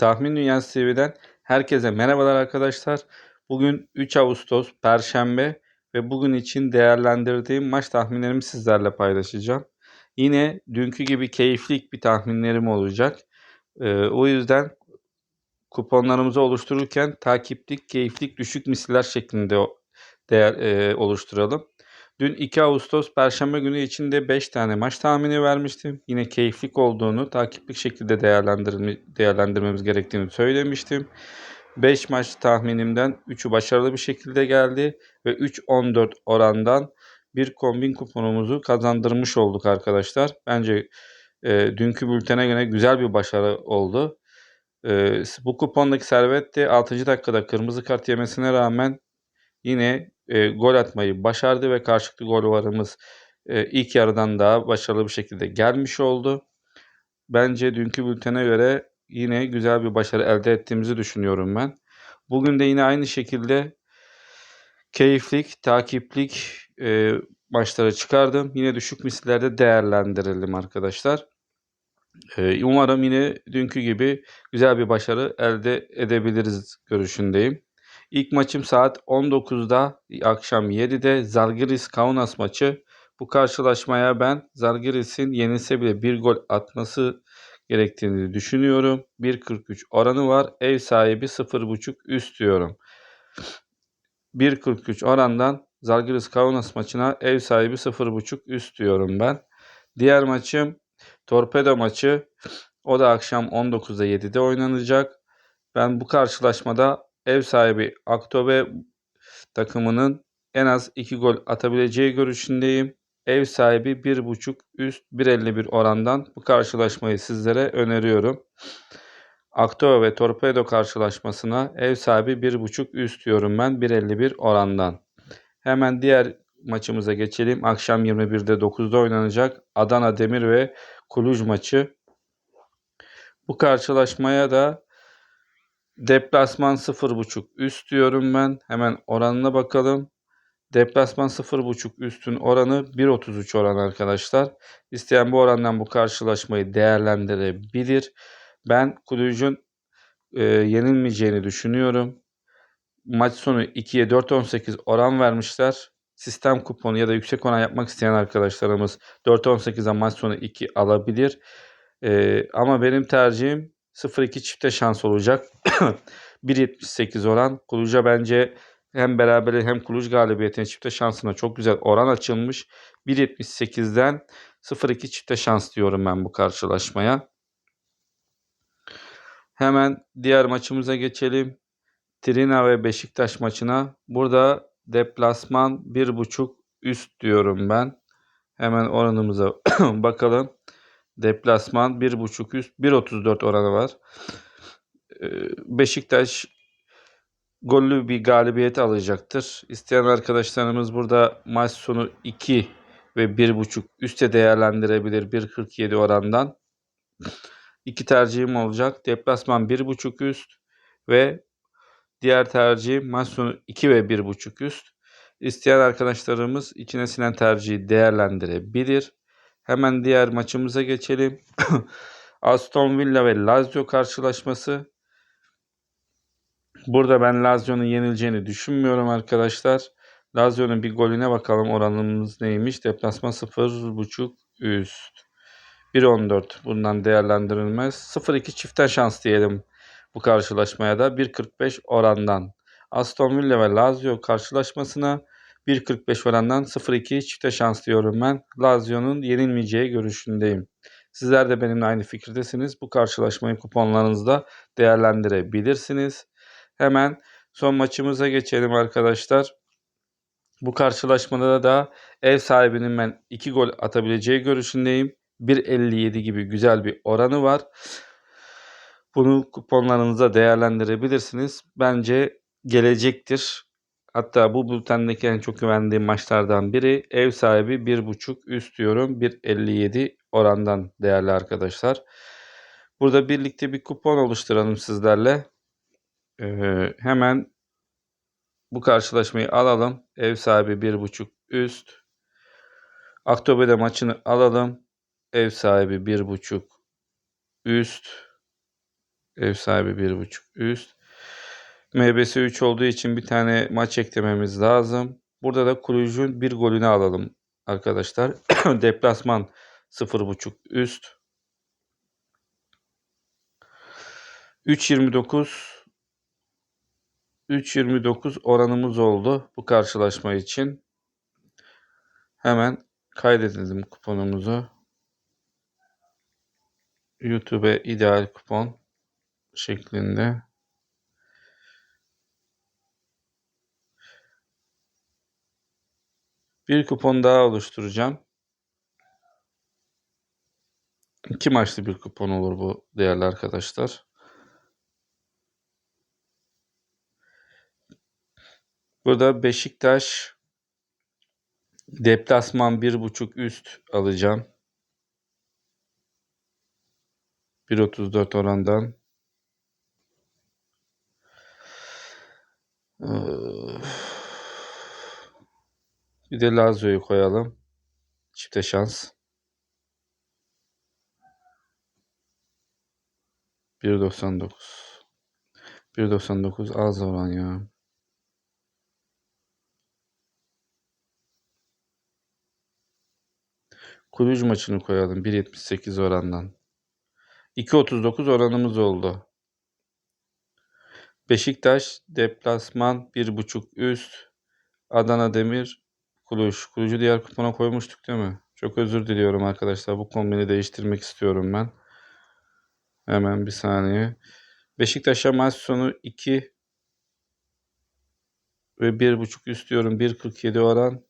Tahmin Dünyası TV'den herkese merhabalar arkadaşlar. Bugün 3 Ağustos Perşembe ve bugün için değerlendirdiğim maç tahminlerimi sizlerle paylaşacağım. Yine dünkü gibi keyifli bir tahminlerim olacak. Ee, o yüzden kuponlarımızı oluştururken takiplik, keyiflik, düşük misiller şeklinde değer e, oluşturalım. Dün 2 Ağustos Perşembe günü içinde 5 tane maç tahmini vermiştim. Yine keyiflik olduğunu, takiplik şekilde değerlendirmemiz gerektiğini söylemiştim. 5 maç tahminimden 3'ü başarılı bir şekilde geldi ve 3-14 orandan bir kombin kuponumuzu kazandırmış olduk arkadaşlar. Bence e, dünkü bültene göre güzel bir başarı oldu. E, bu kupondaki Servet de 6. dakikada kırmızı kart yemesine rağmen yine e, gol atmayı başardı ve karşılıklı gol varımız e, ilk yarıdan daha başarılı bir şekilde gelmiş oldu. Bence dünkü bültene göre yine güzel bir başarı elde ettiğimizi düşünüyorum ben. Bugün de yine aynı şekilde keyiflik, takiplik e, maçlara çıkardım. Yine düşük misillerde değerlendirelim arkadaşlar. E, umarım yine dünkü gibi güzel bir başarı elde edebiliriz görüşündeyim. İlk maçım saat 19'da akşam 7'de Zalgiris Kaunas maçı. Bu karşılaşmaya ben Zalgiris'in yenilse bile bir gol atması gerektiğini düşünüyorum. 1.43 oranı var. Ev sahibi 0.5 üst diyorum. 1.43 orandan Zalgiris Kaunas maçına ev sahibi 0.5 üst diyorum ben. Diğer maçım Torpedo maçı. O da akşam 19'da 7'de oynanacak. Ben bu karşılaşmada ev sahibi Aktobe takımının en az 2 gol atabileceği görüşündeyim. Ev sahibi 1.5 üst 1.51 orandan bu karşılaşmayı sizlere öneriyorum. Aktobe ve Torpedo karşılaşmasına ev sahibi 1.5 üst diyorum ben 1.51 orandan. Hemen diğer maçımıza geçelim. Akşam 21'de 9'da oynanacak Adana Demir ve Kuluj maçı. Bu karşılaşmaya da Deplasman 0.5 üst diyorum ben. Hemen oranına bakalım. Deplasman 0.5 üstün oranı 1.33 oran arkadaşlar. İsteyen bu orandan bu karşılaşmayı değerlendirebilir. Ben Kulüc'ün e, yenilmeyeceğini düşünüyorum. Maç sonu 2'ye 4.18 oran vermişler. Sistem kuponu ya da yüksek oran yapmak isteyen arkadaşlarımız 4.18'e maç sonu 2 alabilir. E, ama benim tercihim 0-2 çifte şans olacak. 1.78 oran. Kuluca bence hem beraber hem Kuluç galibiyetine çifte şansına çok güzel oran açılmış. 1.78'den 0-2 çifte şans diyorum ben bu karşılaşmaya. Hemen diğer maçımıza geçelim. Trina ve Beşiktaş maçına. Burada deplasman 1.5 üst diyorum ben. Hemen oranımıza bakalım. Deplasman 1.5 üst 1.34 oranı var. Ee, Beşiktaş gollü bir galibiyet alacaktır. İsteyen arkadaşlarımız burada maç sonu 2 ve 1.5 üste değerlendirebilir 1.47 orandan. İki tercihim olacak. Deplasman 1.5 üst ve diğer tercihim maç sonu 2 ve 1.5 üst. İsteyen arkadaşlarımız içine sinen tercihi değerlendirebilir. Hemen diğer maçımıza geçelim. Aston Villa ve Lazio karşılaşması. Burada ben Lazio'nun yenileceğini düşünmüyorum arkadaşlar. Lazio'nun bir golüne bakalım oranımız neymiş. Deplasman 0.5 üst. 1.14 bundan değerlendirilmez. 0.2 çiften şans diyelim bu karşılaşmaya da 1.45 orandan. Aston Villa ve Lazio karşılaşmasına 1.45 orandan 0.2 çifte şans diyorum ben. Lazio'nun yenilmeyeceği görüşündeyim. Sizler de benimle aynı fikirdesiniz. Bu karşılaşmayı kuponlarınızda değerlendirebilirsiniz. Hemen son maçımıza geçelim arkadaşlar. Bu karşılaşmada da ev sahibinin ben 2 gol atabileceği görüşündeyim. 1.57 gibi güzel bir oranı var. Bunu kuponlarınıza değerlendirebilirsiniz. Bence gelecektir. Hatta bu bültendeki en çok güvendiğim maçlardan biri ev sahibi 1.5 üst diyorum 1.57 orandan değerli arkadaşlar. Burada birlikte bir kupon oluşturalım sizlerle. Ee, hemen bu karşılaşmayı alalım. Ev sahibi 1.5 üst. Aktobe'de maçını alalım. Ev sahibi 1.5 üst. Ev sahibi 1.5 üst. MBS 3 olduğu için bir tane maç eklememiz lazım. Burada da Kulüc'ün bir golünü alalım arkadaşlar. Deplasman 0.5 üst. 3.29 3.29 oranımız oldu bu karşılaşma için. Hemen kaydedelim kuponumuzu. YouTube'e ideal kupon şeklinde. Bir kupon daha oluşturacağım. İki maçlı bir kupon olur bu değerli arkadaşlar. Burada Beşiktaş deplasman 1.5 üst alacağım. 1.34 orandan. Ee, Bir de Lazio'yu koyalım. Çifte şans. 1.99 1.99 az oran ya. Kulüc maçını koyalım 1.78 orandan. 2.39 oranımız oldu. Beşiktaş deplasman 1.5 üst. Adana Demir Kuluş. Kulucu diğer kupona koymuştuk değil mi? Çok özür diliyorum arkadaşlar. Bu kombini değiştirmek istiyorum ben. Hemen bir saniye. Beşiktaş'a maç sonu 2 ve 1.5 üst diyorum. 1.47 oran.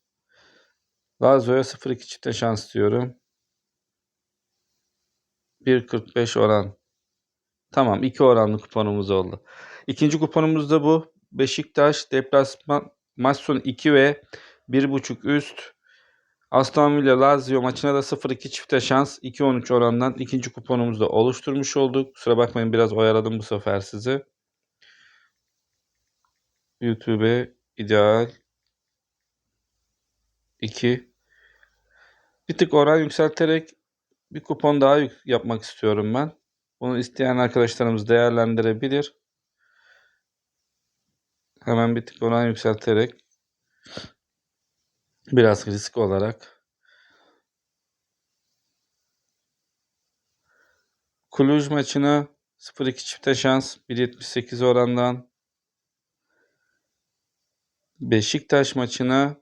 Lazio'ya 0.2 çifte şans diyorum. 1.45 oran. Tamam 2 oranlı kuponumuz oldu. İkinci kuponumuz da bu. Beşiktaş deplasman maç sonu 2 ve 1.5 üst. Aston Villa Lazio maçına da 0-2 çifte şans 2-13 orandan ikinci kuponumuzu da oluşturmuş olduk. Kusura bakmayın biraz oyaladım bu sefer sizi. YouTube ideal 2 bir tık oran yükselterek bir kupon daha yapmak istiyorum ben. Bunu isteyen arkadaşlarımız değerlendirebilir. Hemen bir tık oran yükselterek biraz risk olarak. Cluj maçına 0-2 çifte şans 1.78 orandan. Beşiktaş maçına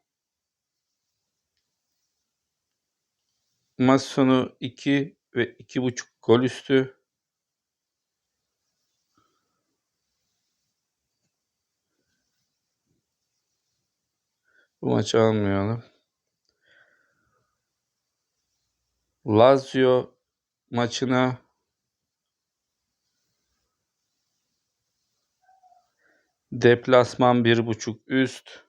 maç sonu 2 ve 2.5 gol üstü Bu maçı almayalım. Lazio maçına deplasman 1.5 üst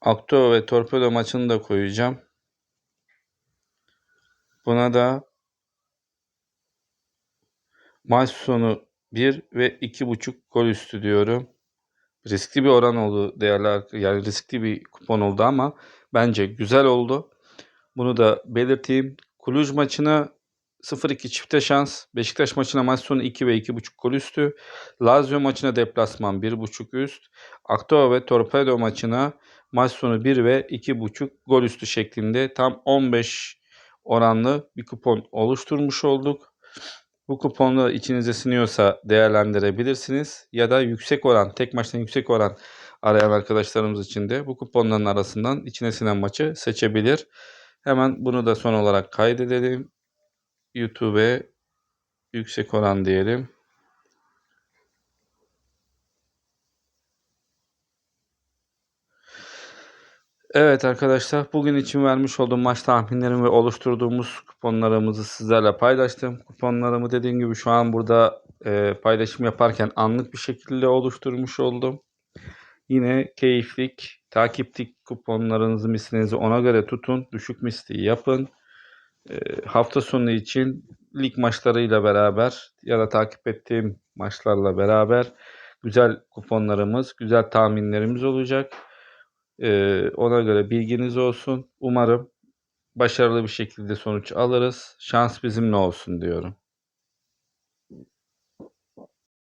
Akto ve Torpedo maçını da koyacağım. Buna da maç sonu 1 ve 2.5 gol üstü diyorum. Riskli bir oran oldu değerli yani riskli bir kupon oldu ama bence güzel oldu. Bunu da belirteyim. Kuluj maçına 0-2 çifte şans. Beşiktaş maçına maç sonu 2 ve 2.5 gol üstü. Lazio maçına deplasman 1.5 üst. Aktoa ve Torpedo maçına maç sonu 1 ve 2.5 gol üstü şeklinde tam 15 oranlı bir kupon oluşturmuş olduk. Bu kuponla içinize siniyorsa değerlendirebilirsiniz. Ya da yüksek oran, tek maçtan yüksek oran arayan arkadaşlarımız için de bu kuponların arasından içine sinen maçı seçebilir. Hemen bunu da son olarak kaydedelim. YouTube'e yüksek oran diyelim. Evet arkadaşlar bugün için vermiş olduğum maç tahminlerimi ve oluşturduğumuz kuponlarımızı sizlerle paylaştım. Kuponlarımı dediğim gibi şu an burada e, paylaşım yaparken anlık bir şekilde oluşturmuş oldum. Yine keyiflik, takiplik kuponlarınızı mislinizi ona göre tutun. Düşük misli yapın. E, hafta sonu için lig maçlarıyla beraber ya da takip ettiğim maçlarla beraber güzel kuponlarımız, güzel tahminlerimiz olacak. Ee, ona göre bilginiz olsun. Umarım başarılı bir şekilde sonuç alırız. Şans bizimle olsun diyorum.